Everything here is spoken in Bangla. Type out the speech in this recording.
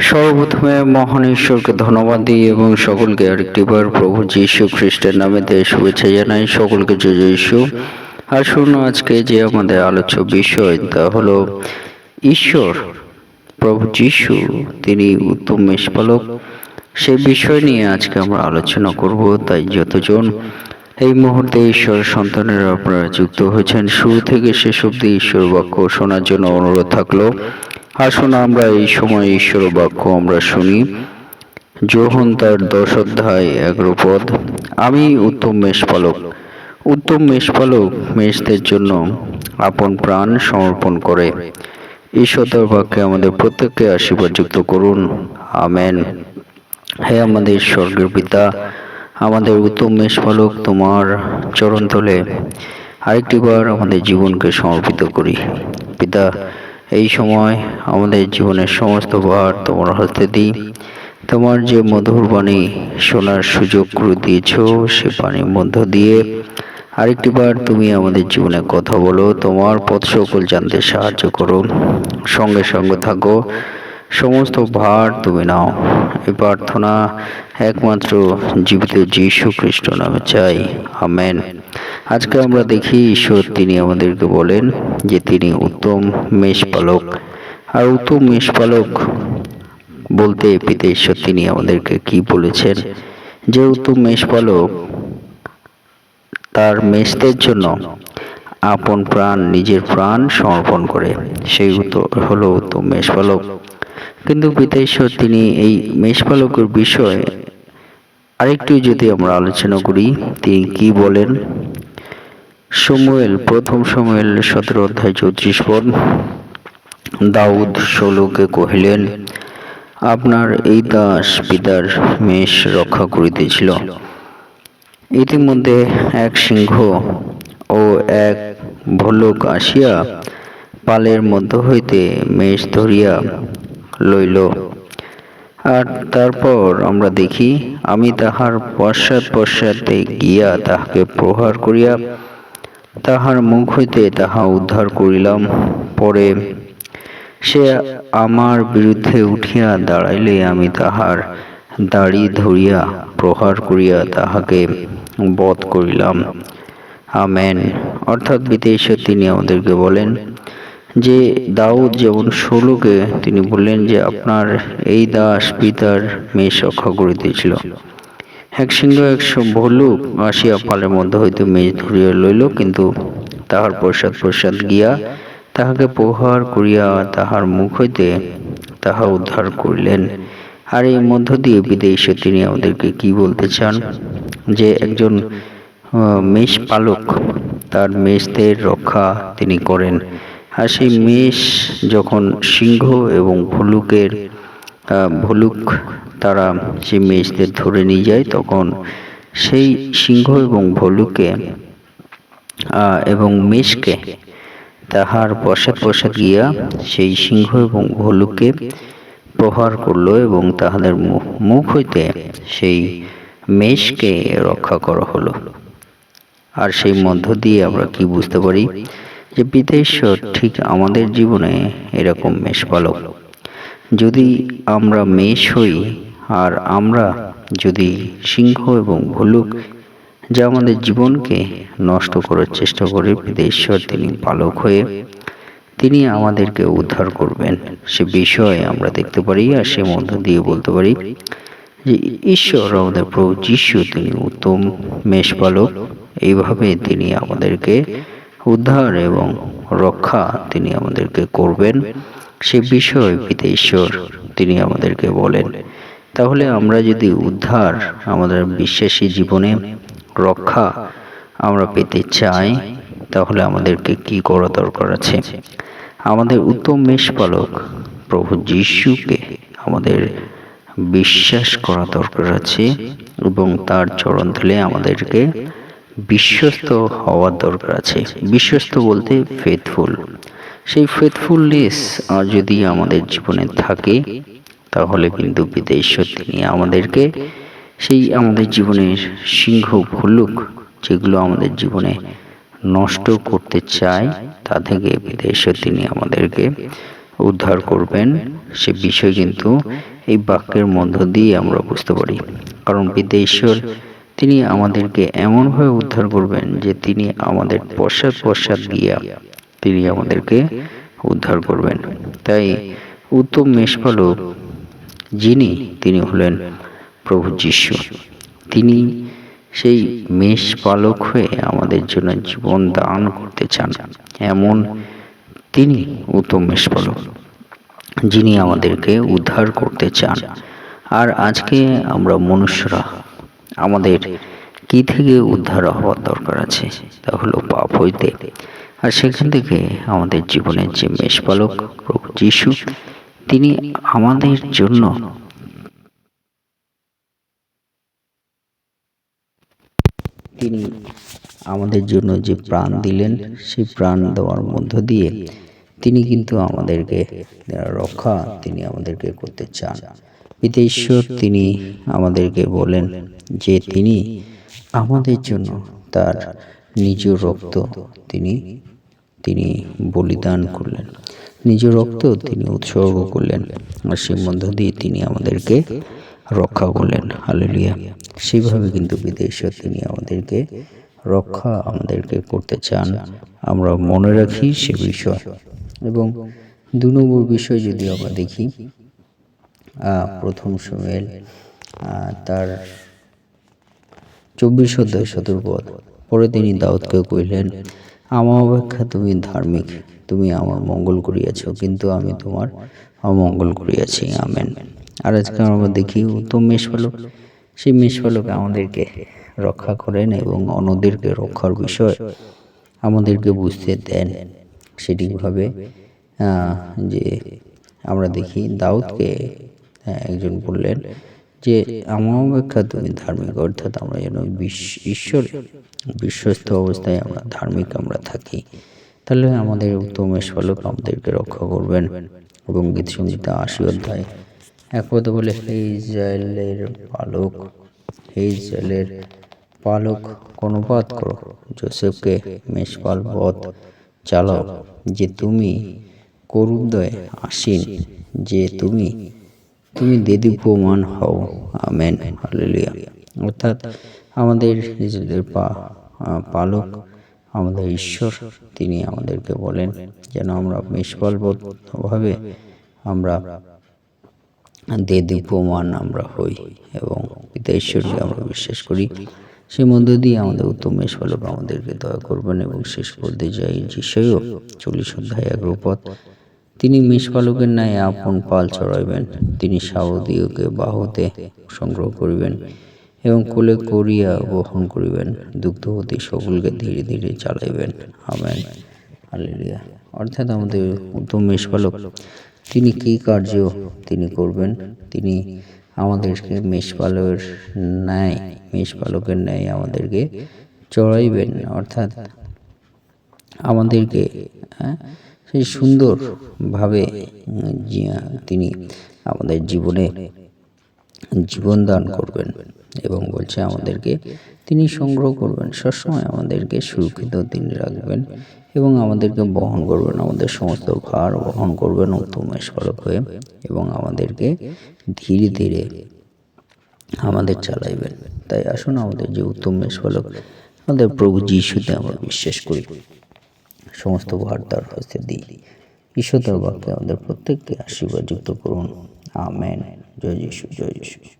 সর্বপ্রথমে মহান ঈশ্বরকে ধন্যবাদ দিই এবং সকলকে আরেকটিবার প্রভু যীশু খ্রিস্টের নামে দিয়ে শুভেচ্ছা জানাই। সকলকে জয় যীশু। আসুন আজকে যে আমাদের আলোচ্য বিষয় তা হলো, ঈশ্বর, প্রভু যীশু, তিনি উত্তম মেষপালক। সেই বিষয় নিয়ে আজকে আমরা আলোচনা করব, তাই যতজন এই মুহূর্তে ঈশ্বর সন্তানের আপনারা যুক্ত হয়েছেন, শুরু থেকে শেষ অব্দি ঈশ্বর বাক্য শোনার জন্য অনুরোধ থাকল। আসুন আমরা এই সময় ঈশ্বর বাক্য আমরা শুনি। যোহন তার দশ অধ্যায় এগারো পদ। আমি উত্তম মেষপালক। উত্তম মেষপালক মেষদের জন্য আপন প্রাণ সমর্পণ করে। ঈশ্বর তার বাক্যে আমাদের প্রত্যেককে আশীর্বাদ যুক্ত করুন। আমেন। হে আমাদের স্বর্গের পিতা, আমাদের উত্তম মেষপালক, তোমার চরণ তলে আরেকটিবার আমাদের জীবনকে সমর্পিত করি। পিতা এই সময় আমাদের জীবনের সমস্ত ভার তোমার হাতে দিই। তোমার যে মধুর বাণী শোনার সুযোগ করে দিয়েছ, সে বাণীর মধ্য দিয়ে আরেকটিবার তুমি আমাদের জীবনে কথা বলো। তোমার পথ সকল জানতে সাহায্য করো সঙ্গে সঙ্গে থাকো। সমস্ত ভার তুমি নাও। এই প্রার্থনা একমাত্র জীবিত যীশু খ্রিস্ট নামে চাই। আমেন। আজকে আমরা দেখি ঈশ্বর তিনি আমাদেরকে বলেন যে তিনি উত্তম মেষপালক। আর উত্তম মেষপালক বলতে পিতা ঈশ্বর তিনি আমাদেরকে কি বলেছেন? যে উত্তম মেষপালক তার মেষদের জন্য আপন প্রাণ, নিজের প্রাণ সমর্পণ করে। সেই হলো উত্তম মেষপালক। কিন্তু ঈশ্বর তিনি এই মেষপালকের বিষয়ে আরেকটু যদি আমরা আলোচনা করি, তিনি কি বলেন? সমুয়েল, প্রথম সমুয়েল সতেরো অধ্যায় চৌত্রিশ পদ। দাউদ ষোলোকে কহিলেন, আপনার এই দাস পিতার মেষ রক্ষা করিতেছিল। ইতিমধ্যে এক সিংহ ও এক ভল্লুক আসিয়া পালের মধ্য হইতে মেষ ধরিয়া লইল। আর তারপর আমরা দেখি, আমি তাহার পশ্চাৎ পশ্চাতে গিয়া তাহাকে প্রহার করিয়া তাহার মুখ হইতে তাহা উদ্ধার করিলাম। পরে সে আমার বিরুদ্ধে উঠিয়া দাঁড়াইলে আমি তাহার দাড়ি ধরিয়া প্রহার করিয়া তাহাকে বধ করিলাম। আমেন। অর্থাৎ বিদেশে তিনি আমাদেরকে বলেন যে দাউদ যেমন ষোলোকে তিনি বললেন যে আপনার এই দাস পিতার মেষ রক্ষা করিতেছিল। এক সিংহ একশো ভলুক আসিয়া পালের মধ্যে হইতে মেষ ধরিয়া লইল, কিন্তু তাহার প্রসাদ প্রসাদ গিয়া তাহাকে প্রহার করিয়া তাহার মুখ হইতে তাহা উদ্ধার করিলেন। আর এই মধ্য দিয়ে বিদেশে তিনি আমাদেরকে কি বলতে চান? যে একজন মেষ পালক, তার মেষদের রক্ষা তিনি করেন। আর সেই মেষ যখন সিংহ এবং ভুলুকের ভুলুক তারা সেই মেষদের ধরে নিয়ে যায় তখন সেই সিংহ এবং ভলুকে এবং মেষকে তাহার পশ্চাৎ পশ্চাৎ গিয়া সেই সিংহ এবং ভলুককে প্রহার করল এবং তাহাদের মুখ হইতে সেই মেষকে রক্ষা করা হলো। আর সেই মধ্য দিয়ে আমরা কি বুঝতে পারি? যে বিদেশ্বর ঠিক আমাদের জীবনে এরকম মেষপালক। যদি আমরা মেষ হই, আর আমরা যদি সিংহ এবং ভুলুক যা আমাদের জীবনকে নষ্ট করার চেষ্টা করে বিদেশ্বর তিনি পালক হয়ে, তিনি আমাদেরকে উদ্ধার করবেন। সে বিষয়ে আমরা দেখতে পারি আর সে মধ্য দিয়ে বলতে পারি যে, ঈশ্বর আমাদের প্রভু যিশু তিনি উত্তম মেষপালক। এইভাবে তিনি আমাদেরকে উদ্ধার এবং রক্ষা তিনি আমাদেরকে করবেন। সে বিষয় পিতা ঈশ্বর তিনি আমাদেরকে বলেন, তাহলে আমরা যদি উদ্ধার আমাদের বিশ্বাসী জীবনে রক্ষা আমরা পেতে চাই, তাহলে আমাদেরকে কি করা দরকার আছে? আমাদের উত্তম মেষপালক প্রভু যিশুকে আমাদের বিশ্বাস করা দরকার আছে এবং তার চরণ তুলে আমাদেরকে বিশ্বস্ত হওয়ার দরকার আছে। বিশ্বস্ত বলতে ফেথফুল সেই ফেথফুলনেস যদি আমাদের জীবনে থাকে, তাহলে কিন্তু বিদেশ্বর তিনি আমাদেরকে সেই আমাদের জীবনের সিংহ ভুলুক যেগুলো আমাদের জীবনে নষ্ট করতে চায়, তা থেকে বিদেশ্বর তিনি আমাদেরকে উদ্ধার করবেন। সে বিষয় কিন্তু এই বাক্যের মধ্য দিয়ে আমরা বুঝতে পারি। কারণ বিদ্যা ঈশ্বর তিনি আমাদেরকে এমনভাবে উদ্ধার করবেন যে তিনি আমাদের পশ্চাৎ পশ্চাৎ গিয়া তিনি আমাদেরকে উদ্ধার করবেন। তাই উত্তম মেষপালক যিনি, তিনি হলেন প্রভু যিশু। তিনি সেই মেষ পালক হয়ে আমাদের জন্য জীবন দান করতে চান। এমন তিনি উত্তম মেষ পালক যিনি আমাদেরকে উদ্ধার করতে চান। আর আজকে আমরা মনুষ্যরা আমাদের কি থেকে উদ্ধার হওয়ার দরকার আছে, তা হলো পাপ হইতে। আর সেখান থেকে আমাদের জীবনের যে মেষপালক প্রভু যিশু, তিনি আমাদের জন্য তিনি আমাদের জন্য যে প্রাণ দিলেন, সেই প্রাণ দেওয়ার মধ্য দিয়ে তিনি কিন্তু আমাদেরকে রক্ষা, তিনি আমাদেরকে করতে চান। পিতা ঈশ্বর তিনি আমাদেরকে বলেন যে তিনি আমাদের জন্য তার নিজ রক্ত তিনি তিনি বলিদান করলেন। নিজ রক্ত তিনি উৎসর্গ করলেন। আর সেই মধ্য দিয়ে তিনি আমাদেরকে রক্ষা করলেন। হালেলুয়া। সেইভাবে কিন্তু বিদেশ্বর তিনি আমাদেরকে রক্ষা আমাদেরকে করতে চান। আমরা মনে রাখি সে বিষয়। এবং দু নম্বর বিষয় যদি আমরা দেখি প্রথম সময়ের তার চব্বিশ অধ্যায় সতর্পদ পরে তিনি দাউদকে কইলেন আমার অপেক্ষা তুমি ধার্মিক, তুমি আমার মঙ্গল করিয়াছ, কিন্তু আমি তোমার অমঙ্গল করিয়াছি। আমেন। আর আজকে আমরা দেখি উত্তম মেষপালক। সেই মেষপালক আমাদেরকে রক্ষা করেন এবং অন্যদেরকে রক্ষার বিষয় আমাদেরকে বুঝতে দেন। সেটিভাবে যে আমরা দেখি দাউদকে একজন বললেন যে আমার অপেক্ষা তুমি ধার্মিক, অর্থাৎ আমরা যেন ঈশ্বর, বিশ্বস্ত অবস্থায় আমরা ধার্মিক আমরা থাকি। তাহলে আমাদের উত্তম ফলক আমাদেরকে রক্ষা করবেন। এবং গীত সঙ্গীতা আশি অধ্যায় এক কথা বলে, হে ইসরায়েলের পালক, হে ইসরায়েলের পালক কর্ণপাত করো। জোসেফকে মেষপাল পথ চালাও, যে তুমি করুদয় আসীন, যে তুমি তুমি দেদীপ্যমান হও। আমেন। হালেলুয়া। অর্থাৎ আমাদের নিজেদের পা পালক, আমাদের ঈশ্বর, তিনি আমাদেরকে বলেন যেন আমরা মেষপালবদ্ধভাবে আমরা দেদীপ্যমান আমরা হই এবং পিতা ঈশ্বরকে আমরা বিশ্বাস করি। সেই মধ্য দিয়ে আমাদের উত্তম মেষপালক আমাদেরকে দয়া করবেন এবং শেষ পর্যন্ত যাই যিশাইও চল্লিশ অধ্যায় এগারো পথ। তিনি মেষপালকের ন্যায় আপন পাল চড়াইবেন তিনি সাউদীয়কে বাহুতে সংগ্রহ করিবেন এবং কোলে করিয়া বহন করিবেন। দুগ্ধবতী সকলকে ধীরে ধীরে চালাইবেন। আমেন। হালেলুয়া। অর্থাৎ আমাদের উত্তম মেষপালক তিনি কী কার্য তিনি করবেন? তিনি আমাদেরকে মেষপালকের ন্যায় মেষপালকের ন্যায় আমাদেরকে চড়াইবেন। অর্থাৎ আমাদেরকে হ্যাঁ, সেই সুন্দরভাবে তিনি আমাদের জীবনে জীবন দান করবেন এবং বলছে আমাদেরকে তিনি সংগ্রহ করবেন, সবসময় আমাদেরকে সুরক্ষিত তিনি রাখবেন এবং আমাদেরকে বহন করবেন, আমাদের সমস্ত ভার বহন করবেন উত্তম স্বরূপ হয়ে এবং আমাদেরকে ধীরে ধীরে আমাদের চালাইবেন। তাই আসুন আমাদের যে উত্তম মেষপালক আমাদের প্রভু যিশুতে আমরা বিশ্বাস করি। সমস্ত ভার তার হস্তে দিই ঈশ্বর তার বাক্যে আমাদের প্রত্যেককে আশীর্বাদ যুক্ত করুন। আমেন। জয় যীশু, জয় যিশু।